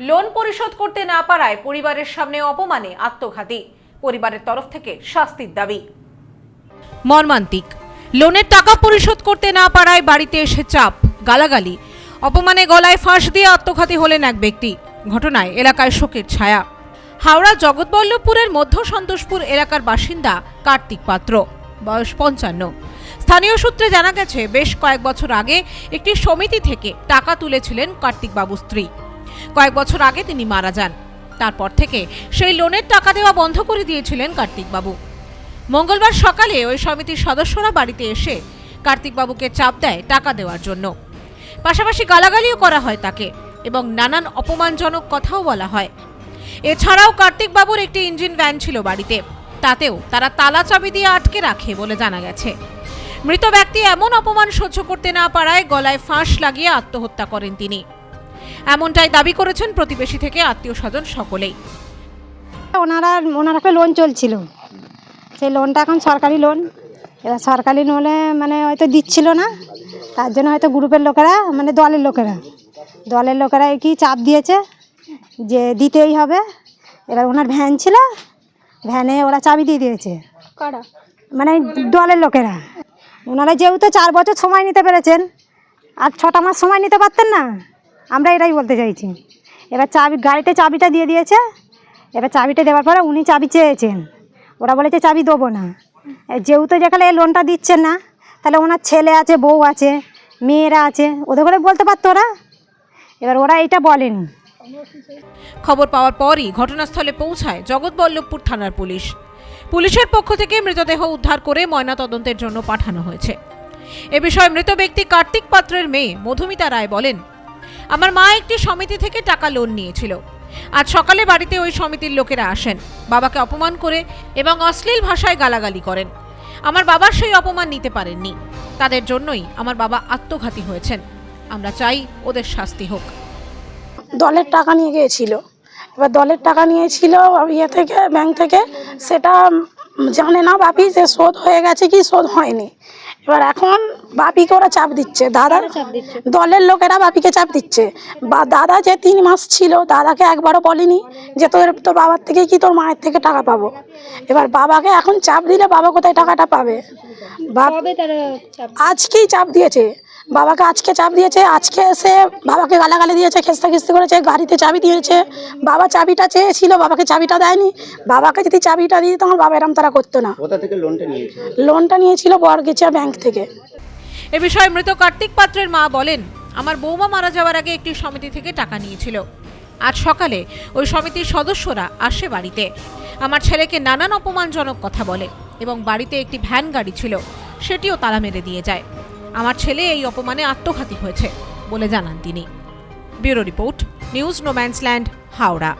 Loan পরিশোধ করতে না পারায় পরিবারের সামনে অপমানে আত্মঘাতী। পরিবারের তরফ থেকে শাস্তির দাবি। মর্মান্তিক। লোনের টাকা পরিশোধ করতে না পারায় বাড়িতে এসে চাপ, গালাগালি, অপমানে গলায় ফাঁস দিয়ে আত্মঘাতী হলেন এক ব্যক্তি। ঘটনায় এলাকায় শোকের ছায়া। হাওড়া জগৎবল্লভপুরের মধ্য সন্তোষপুর এলাকার বাসিন্দা কার্তিক পাত্র, বয়স পঞ্চান্ন। স্থানীয় সূত্রে জানা গেছে, বেশ কয়েক বছর আগে একটি সমিতি থেকে টাকা তুলেছিলেন কার্তিকবাবু স্ত্রী। কয়েক বছর আগে তিনি মারা যান। তারপর থেকে সেই লোনের টাকা দেওয়া বন্ধ করে দিয়েছিলেন কার্তিকবাবু। মঙ্গলবার সকালে ওই সমিতির সদস্যরা বাড়িতে এসে কার্তিকবাবুকে চাপ দেয় টাকা দেওয়ার জন্য। পাশাপাশি গালাগালিও করা হয় তাকে এবং নানান অপমানজনক কথাও বলা হয়। এছাড়াও কার্তিকবাবুর একটি ইঞ্জিন ভ্যান ছিল বাড়িতে। তাতেও তারা তালা চাবি দিয়ে আটকে রাখে বলে জানা গেছে। মৃত ব্যক্তি এমন অপমান সহ্য করতে না পারায় গলায় ফাঁস লাগিয়ে আত্মহত্যা করেন তিনি। এমনটাই দাবি করেছেন প্রতিবেশী থেকে আত্মীয় স্বজন সকলেই। ওনারা ওনার একটা লোন চলছিল। সেই লোনটা এখন সরকারি লোন এবার সরকারি লোনে মানে হয়তো দিচ্ছিল না। তার জন্য হয়তো গ্রুপের লোকেরা মানে দলের লোকেরা। দলের লোকেরা কি চাপ দিয়েছে যে দিতেই হবে। এবার ওনার ভ্যান ছিল ভ্যানে ওরা চাবি দিয়ে দিয়েছে। মানে দলের লোকেরা। ওনারা যেহেতু চার বছর সময় নিতে পেরেছেন আর ছটা মাস সময় নিতে পারতেন না আমরা এটাই বলতে চাইছি। এবার চাবি, গাড়িতে চাবিটা দিয়ে দিয়েছে। এবার চাবিটা দেওয়ার পরে উনি চাবি চেয়েছেন। ওরা বলেছে চাবি দেবো না। যেহেতু যেখানে এই লোনটা দিচ্ছেন না, তাহলে ওনার ছেলে আছে, বউ আছে, মেয়েরা আছে, ওদের করে বলতে পারতো ওরা। এবার ওরা এটা বলেনি। খবর পাওয়ার পরই ঘটনাস্থলে পৌঁছায় জগৎবল্লভপুর থানার পুলিশ। পুলিশের পক্ষ থেকে মৃতদেহ উদ্ধার করে ময়নাতদন্তের জন্য পাঠানো হয়েছে। এ বিষয়ে মৃত ব্যক্তি কার্তিক পাত্রের মেয়ে মধুমিতা রায় বলেন আমার মা একটি সমিতি থেকে টাকা লোন নিয়েছিল। আজ সকালে বাড়িতে ওই সমিতির লোকেরা আসেন। বাবাকে অপমান করে এবং অশ্লীল ভাষায় গালাগালি করেন। আমার বাবা সেই অপমান নিতে পারেননি। তাদের জন্যই আমার বাবা আত্মঘাতী হয়েছেন। আমরা চাই ওদের শাস্তি হোক। দলের টাকা নিয়ে গিয়েছিল। এবার দলের টাকা নিয়েছিল ইয়ে থেকে ব্যাংক থেকে, সেটা জানে না বাপি যে শোধ হয়ে গেছে কি শোধ হয়নি। এবার এখন বাপিকে ওরা চাপ দিচ্ছে। দাদার দলের লোকেরা বাপিকে চাপ দিচ্ছে। বা দাদা যে তিন মাস ছিল দাদাকে একবারও বলিনি যে তোর তোর বাবার থেকে কি তোর মায়ের থেকে টাকা পাবো। এবার বাবাকে এখন চাপ দিলে বাবা কোথায় টাকাটা পাবে? আজকেই চাপ দিয়েছে। বাবাকে আজকে চাপ দিয়েছে আজকে এসে বাবাকে গালাগালি দিয়েছে খেস্তা খিস্তি করেছে গাড়িতে চাবি দিয়েছে। বাবা চাবিটা চেয়েছিল বাবাকে চাবিটা দেয়নি। বাবাকে যদি চাবিটা দিয়ে তখন বাবা এরম তারা করতো না। কোথা থেকে লোনটা নিয়েছে লোনটা নিয়েছিল বরগেচিয়া ব্যাংক থেকে। এ বিষয়ে মৃত কার্তিক পাত্রের মা বলেন আমার বৌমা মারা যাওয়ার আগে একটি সমিতি থেকে টাকা নিয়েছিল। আজ সকালে ওই সমিতির সদস্যরা আসে বাড়িতে। আমার ছেলেকে নানান অপমানজনক কথা বলে এবং বাড়িতে একটি ভ্যান গাড়ি ছিল সেটিও তালা মেরে দিয়ে যায়। আমার ছেলে এই অপমানে আত্মঘাতী হয়েছে বলে জানান তিনি। Bureau report news no man's land Howrah.